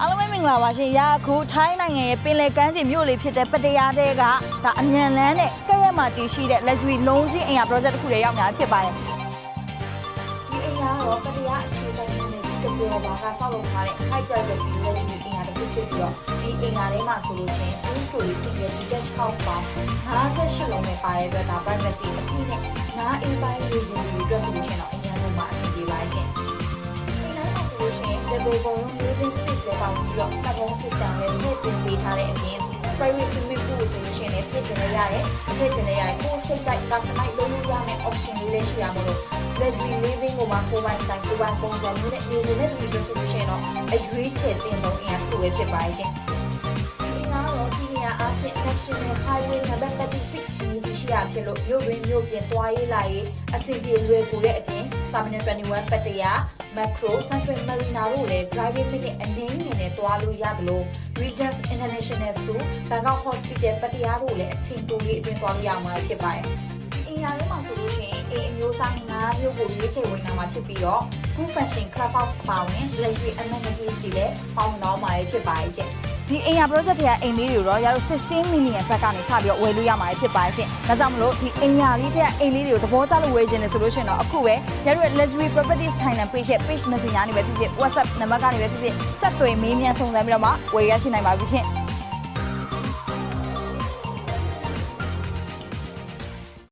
အားလုံးပဲမင်္ဂလာပါရှင်။ရာခုထိုင်းနိုင်ငံရဲ့ပင်လယ်ကမ်းခြေမြို့လေးဖြစ်တဲ့ပတ္တရားတဲကဒါအမြန်လန်းနဲ့ကဲ့ရက်မှာတည်ရှိတဲ့ luxury လုံးချင်းအင်ယာ project တစ်ခုတွေရောက်နေတာဖြစ်ပါတယ်ဒီအင်အားတော့ပတရားအခြေဆိုင်နေတဲ့ကြီးတပြောပါကဆောက်လုပ်ထားတဲ့ high privacy luxury အင်အားတစ်ခုဖြစ်ပြီးတော့ဒီအင်အားထဲမှာဆိုလို့ချင်း two story single detached house ပေါင်း58လုံးနဲ့ပါရဲ့အတွက်ဒါ privacy အပြည့်နဲ့နားအိမ်ပိုင်းရေးခြင်းတွေအတွက်ဆိုလို့ချင်းတော့အင်အားလုံးမှာအဆင်ပြေပါရှင်။ ဒီနိုင်မှာဆိုလို့ချင်း level ပုံလုံး living space လည်းပါဝင်ပြီးတော့ smart home system လည်းထည့်သွင်းပေးထားတဲ့အပြင် privacy မြင့်ဖို့ဆိုလို့ရှိရင်လည်းထည့်ကျင်လည်းရတယ်အထည့်ကျင်လည်းရတယ်ကိုယ်စိတ်ကြိုက် customize လုပ်လို့ရမယ့် option လေးလည်းရှိရမှာလို့ luxury living ကိုမှကိုယ်ပိုင် style ကိုယ်ပိုင်ပုံစံမျိုးနဲ့နေခြင်းတဲ့လူတွေဆိုလို့ရှိရင်တော့အရွေးချယ်တင်ဆုံးအင်အားတစ်ခုပဲဖြစ်ပါရဲ့ရှင်ဒီကတော့ဒီနေရာ အဖြစ် national highway number 36ဒီရှိရဖြစ်လို့မြို့တွင်မြို့ပြင်သွားရေးလာရေးအဆင်ပြေလွယ်ကူတဲ့အပြင် terminal 21ပတ်တရာ macro central marina တို့လည်း driving minute အနည်းငယ်နဲ့သွားလို့ရတယ်လို့ Regents International School Bangkok Hospital ပတ်တရားတို့လည်းအချိန်တိုလေးအတွင်းသွားလို့ရမှာဖြစ်ပါတယ်။အင်ယာထဲမှာဆိုလို့ရှိရင်အိမ်အမျိုးအစား၅မျိုးကိုရွေးချယ်ဝင်လာမှာဖြစ်ပြီးတော့ full function clubhouse အပါအဝင် luxury amenities တွေလည်းပေါင်းတော့မှာဖြစ်ပါရဲ့ရှင်။။ ဒီအင်ယာ project တွေကအိမ်လေးတွေတော့ရတော့16 million ဘက်ကနေစပြီးတော့ဝယ်လို့ရမှာဖြစ်ပါတယ်ရှင်။ဒါကြောင့်မလို့ဒီအင်ယာလေးတဲ့အိမ်လေးတွေကိုသဘောကျလို့ဝယ်ခြင်းနဲ့ဆိုလို့ရှိရင်တော့အခုပဲရတော့ luxury properties Thailand page ရဲ့ page messenger ကနေပဲဖြစ်ဖြစ် WhatsApp နံပါတ်ကနေပဲဖြစ်ဖြစ်ဆက်သွယ်မေးမြန်းစုံစမ်းပြီးတော့မှဝယ်ရရှိနိုင်ပါပြီရှင်။